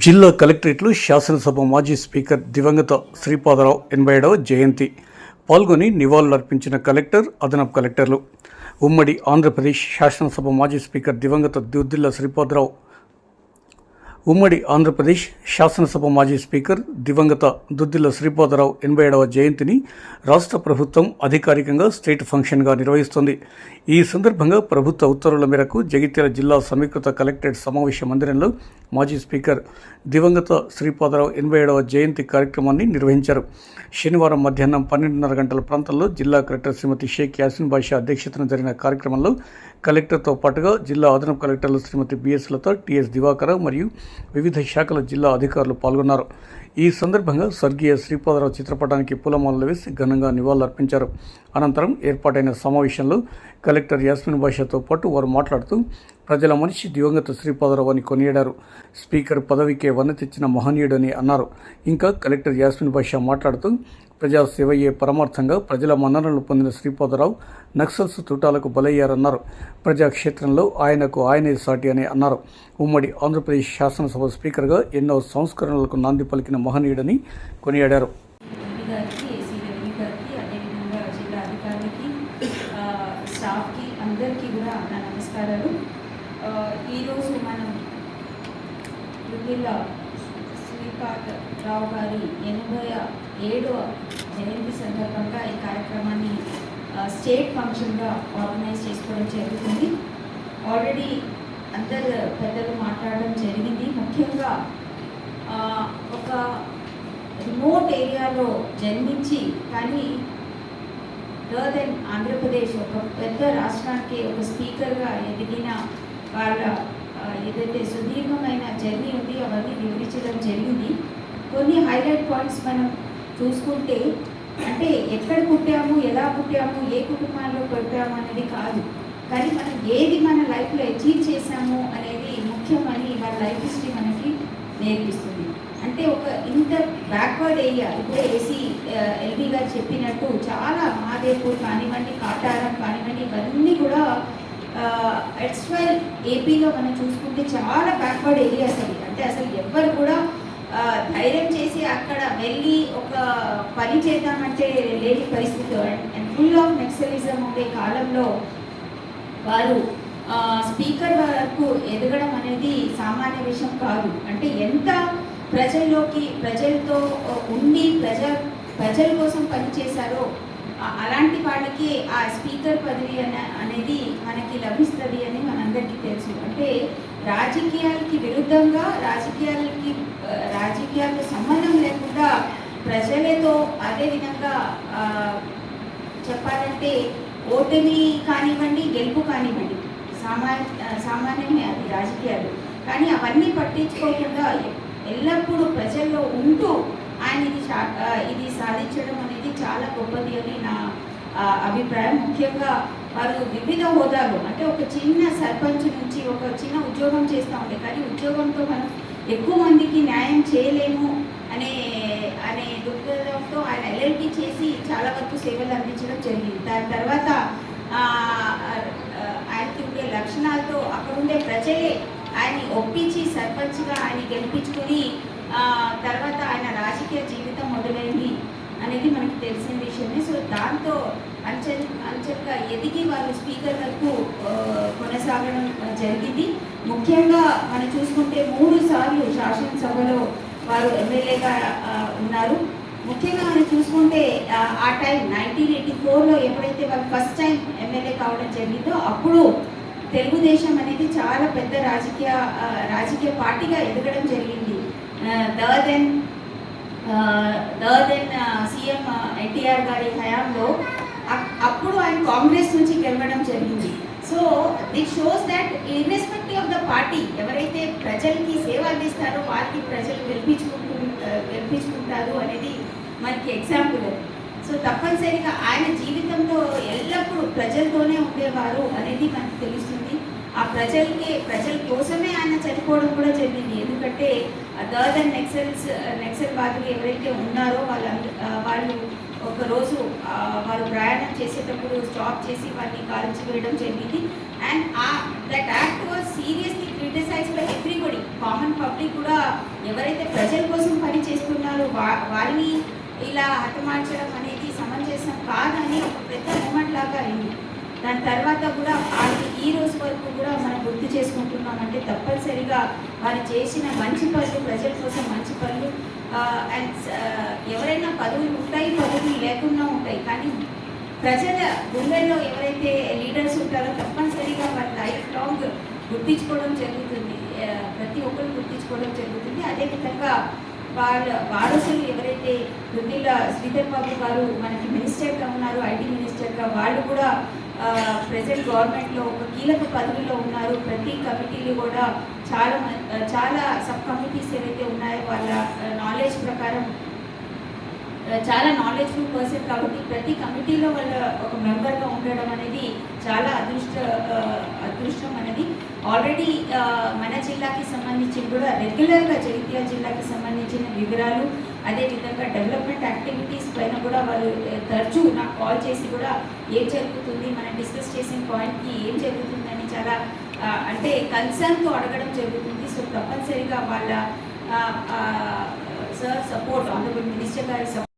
జిల్లా కలెక్టరేట్లో శాసనసభ మాజీ స్పీకర్ దివంగత శ్రీపాదరావు ఎనభై ఏడవ జయంతి పాల్గొని నివాళులర్పించిన కలెక్టర్ అదనపు కలెక్టర్లు. ఉమ్మడి ఆంధ్రప్రదేశ్ శాసనసభ మాజీ స్పీకర్ దివంగత దుద్దిల్ల శ్రీపాదరావు ఉమ్మడి ఆంధ్రప్రదేశ్ శాసనసభ మాజీ స్పీకర్ దివంగత దుద్దిల్ల శ్రీపాదరావు ఎనభై ఏడవ జయంతిని రాష్ట్ర ప్రభుత్వం అధికారికంగా స్టేట్ ఫంక్షన్గా నిర్వహిస్తోంది. ఈ సందర్భంగా ప్రభుత్వ ఉత్తర్వుల మేరకు జగిత్యాల జిల్లా సమీకృత కలెక్టరేట్ సమావేశ మందిరంలో మాజీ స్పీకర్ దివంగత శ్రీపాదరావు ఎనభై ఏడవ జయంతి కార్యక్రమాన్ని నిర్వహించారు. శనివారం మధ్యాహ్నం పన్నెండున్నర గంటల ప్రాంతంలో జిల్లా కలెక్టర్ శ్రీమతి షేక్ యాసిన్ బాషా అధ్యక్షతన జరిగిన కార్యక్రమంలో కలెక్టర్తో పాటుగా జిల్లా అదనపు కలెక్టర్లు Shrimati B S Latha T S Divakara మరియు వివిధ శాఖల జిల్లా అధికారులు పాల్గొన్నారు. ఈ సందర్భంగా స్వర్గీయ శ్రీపాదరావు చిత్రపటానికి పూలమాలలు వేసి ఘనంగా నివాళులర్పించారు. అనంతరం ఏర్పాటైన సమావేశంలో కలెక్టర్ యాస్మిన్ బాషాతో పాటు వారు మాట్లాడుతూ ప్రజల మనిషి దివంగత శ్రీపాదరావు అని కొనియాడారు. స్పీకర్ పదవికే వన్న తెచ్చిన మహనీయుడని అన్నారు. ఇంకా కలెక్టర్ యాస్మిన్ బాషా మాట్లాడుతూ ప్రజాసేవయే పరమార్థంగా ప్రజల మన్ననలు పొందిన శ్రీపాదరావు నక్సల్స్ తుటాలకు బలయ్యారన్నారు. ప్రజాక్షేత్రంలో ఆయనకు ఆయనే సాటి అని అన్నారు. ఉమ్మడి ఆంధ్రప్రదేశ్ శాసనసభ స్పీకర్గా ఎన్నో సంస్కరణలకు నాంది పలికిన మహనీయుడని కొనియాడారు ఎంపీ గారికి ఏసీ రెవెన్యూ గారికి అదేవిధంగా జిల్లా అధికారులకి ఆ, స్టాఫ్కి అందరికీ కూడా నా నమస్కారాలు ఆ, ఈరోజు మనం జిల్లా శ్రీపాద రావు గారి ఎనభై ఏడవ జయంతి సందర్భంగా ఈ కార్యక్రమాన్ని స్టేట్ ఫంక్షన్గా ఆర్గనైజ్ చేసుకోవడం జరుగుతుంది. ఆల్రెడీ అందరు పెద్దలు మాట్లాడడం జరిగింది. ముఖ్యంగా ఒక రిమోట్ ఏరియాలో జన్మించి కానీ అదర్ దెన్ ఆంధ్రప్రదేశ్ ఒక పెద్ద రాష్ట్రానికి ఒక స్పీకర్గా ఎదిగిన వాళ్ళ ఏదైతే సుదీర్ఘమైన జర్నీ ఉంది అవన్నీ వివరించడం జరిగింది. కొన్ని హైలైట్ పాయింట్స్ మనం చూసుకుంటే అంటే ఎక్కడ పుట్టాము ఎలా పుట్టాము ఏ కుటుంబాల్లో పుట్టాము అనేది కాదు. కానీ మనం ఏది మన లైఫ్లో అచీవ్ చేశాము అనేది ముఖ్యమని వాళ్ళ లైఫ్ హిస్టరీ మనకి నేర్పిస్తుంది. అంటే ఒక ఇంత బ్యాక్వర్డ్ ఏరియా ఇప్పుడే A C L B garu చెప్పినట్టు చాలా మహాదేవ్పూర్ కానివ్వండి కాటారం కానివ్వండి ఇవన్నీ కూడా ఎక్స్వెల్ ఏపీలో మనం చూసుకుంటే చాలా బ్యాక్వర్డ్ ఏరియాస్ అవి. అంటే అసలు ఎవ్వరు కూడా ధైర్యం చేసి అక్కడ వెళ్ళి ఒక పని చేద్దామంటే లేని పరిస్థితి అండ్ ఫుల్ ఆఫ్ నెక్సలిజం ఉండే కాలంలో వారు స్పీకర్ వరకు ఎదగడం అనేది సామాన్య విషయం కాదు. అంటే ఎంత ప్రజల్లోకి ప్రజలతో ఉండి ప్రజ ప్రజల కోసం పనిచేశారో అలాంటి వాళ్ళకి ఆ స్పీకర్ పదవి అన అనేది మనకి లభిస్తుంది అని మనందరికీ తెలుసు. అంటే రాజకీయాలకి విరుద్ధంగా రాజకీయాలకి రాజకీయాలకు సంబంధం లేకుండా ప్రజలతో అదేవిధంగా చెప్పాలంటే ఓటమి కానివ్వండి గెలుపు కానివ్వండి సామాన్ సామాన్యమే అది రాజకీయాలు. కానీ అవన్నీ పట్టించుకోకుండా ఎల్లప్పుడూ ప్రజల్లో ఉంటూ ఆయన ఇది ఇది సాధించడం అనేది చాలా గొప్పది అని నా అభిప్రాయం. ముఖ్యంగా వారు వివిధ హోదాలు అంటే ఒక చిన్న సర్పంచ్ నుంచి ఒక చిన్న ఉద్యోగం చేస్తూ ఉండే కానీ ఉద్యోగంతో మనం ఎక్కువ మందికి న్యాయం చేయలేము అనే అనే దృక్పథంతో ఆయన ఎల్ఎల్పి చేసి చాలా వరకు సేవలు అందించడం జరిగింది. దాని తర్వాత ఆయనకి ఉండే లక్షణాలతో అక్కడ ఉండే ప్రజలే ఆయన్ని ఒప్పించి సర్పంచ్గా ఆయన గెలిపించుకుని తర్వాత ఆయన రాజకీయ జీవితం మొదలైంది. అనేది మనకి తెలిసిన విషయమే. సో దాంతో అంచెల్ అంచెలుగా ఎదిగి వాళ్ళు స్పీకర్ వరకు కొనసాగడం జరిగింది. ముఖ్యంగా మనం చూసుకుంటే మూడు సార్లు శాసనసభలో వారు ఎమ్మెల్యేగా ఉన్నారు. ముఖ్యంగా మనం చూసుకుంటే ఆ, టైం నైన్టీన్ ఎయిటీ ఫోర్లో ఎప్పుడైతే వాళ్ళు ఫస్ట్ టైం ఎమ్మెల్యే కావడం జరిగిందో అప్పుడు తెలుగుదేశం అనేది చాలా పెద్ద రాజకీయ రాజకీయ పార్టీగా ఎదగడం జరిగింది. The then then CM NTR గారి హయాంలో అప్పుడు ఆయన కాంగ్రెస్ నుంచి గెలవడం జరిగింది. So it shows that irrespective of the party ఎవరైతే ప్రజలకి సేవ అందిస్తారో వారికి ప్రజలు గెలిపించుకుంటు గెలిపించుకుంటారు అనేది మనకి ఎగ్జాంపుల్ సో తప్పనిసరిగా ఆయన జీవితంలో ఎల్లప్పుడూ ప్రజలతోనే ఉండేవారు అనేది మనకు తెలుస్తుంది. ఆ ప్రజలకి ప్రజల కోసమే ఆయన చనిపోవడం కూడా జరిగింది. ఎందుకంటే దర్ద్ అండ్ నెక్సల్స్ నెక్సల్ బాధలు ఎవరైతే ఉన్నారో వాళ్ళ వాళ్ళు ఒకరోజు వాళ్ళు ప్రయాణం చేసేటప్పుడు స్టాప్ చేసి వాళ్ళని కాల్చి వేయడం జరిగింది. అండ్ ఆ that act was seriously criticised by everybody. Common public కూడా ఎవరైతే ప్రజల కోసం పని చేస్తున్నారో వా- వారిని ఇలా హతమార్చడం అనేది సమంజసం కాదని ఒక పెద్ద మూమెంట్ లాగా అయింది. దాని తర్వాత కూడా వాళ్ళు ఈ రోజు వరకు కూడా మనం గుర్తు చేసుకుంటున్నామంటే తప్పనిసరిగా వారు చేసిన మంచి పనులు ప్రజల కోసం మంచి పనులు అండ్ ఎవరైనా పదవులు ఉంటాయి పదవులు లేకుండా ఉంటాయి. కానీ ప్రజల గుండెల్లో ఎవరైతే లీడర్స్ ఉంటారో తప్పనిసరిగా వారి లైఫ్ లాంగ్ గుర్తించుకోవడం జరుగుతుంది. ప్రతి ఒక్కరు గుర్తించుకోవడం జరుగుతుంది. అదేవిధంగా వాళ్ళ వారసులు ఎవరైతే దుద్దిల్ల శ్రీధర్ బాబు గారు మనకి మినిస్టర్గా ఉన్నారు ఐటీ మినిస్టర్గా వాళ్ళు కూడా ప్రజెంట్ గవర్నమెంట్లో ఒక కీలక పదవిలో ఉన్నారు. ప్రతి కమిటీలు కూడా చాలా చాలా సబ్ కమిటీస్ ఏవైతే ఉన్నాయో వాళ్ళ నాలెడ్జ్ ప్రకారం చాలా నాలెడ్జ్ఫుల్ పర్సన్ కాబట్టి ప్రతి కమిటీలో వాళ్ళ ఒక మెంబర్గా ఉండడం అనేది చాలా అదృష్ట అదృష్టం అనేది. ఆల్రెడీ మన జిల్లాకి సంబంధించి కూడా రెగ్యులర్గా జగిత్యాల జిల్లాకి సంబంధించిన వివరాలు అదేవిధంగా డెవలప్మెంట్ యాక్టివిటీస్ పైన కూడా వాళ్ళు తరచూ నాకు కాల్ చేసి కూడా ఏం జరుగుతుంది మనం డిస్కస్ చేసిన పాయింట్కి ఏం జరుగుతుందని చాలా అంటే కన్సర్న్తో అడగడం జరుగుతుంది. సో తప్పనిసరిగా వాళ్ళ సార్ సపోర్ట్ ఆనరబుల్ మినిస్టర్ గారి సపోర్ట్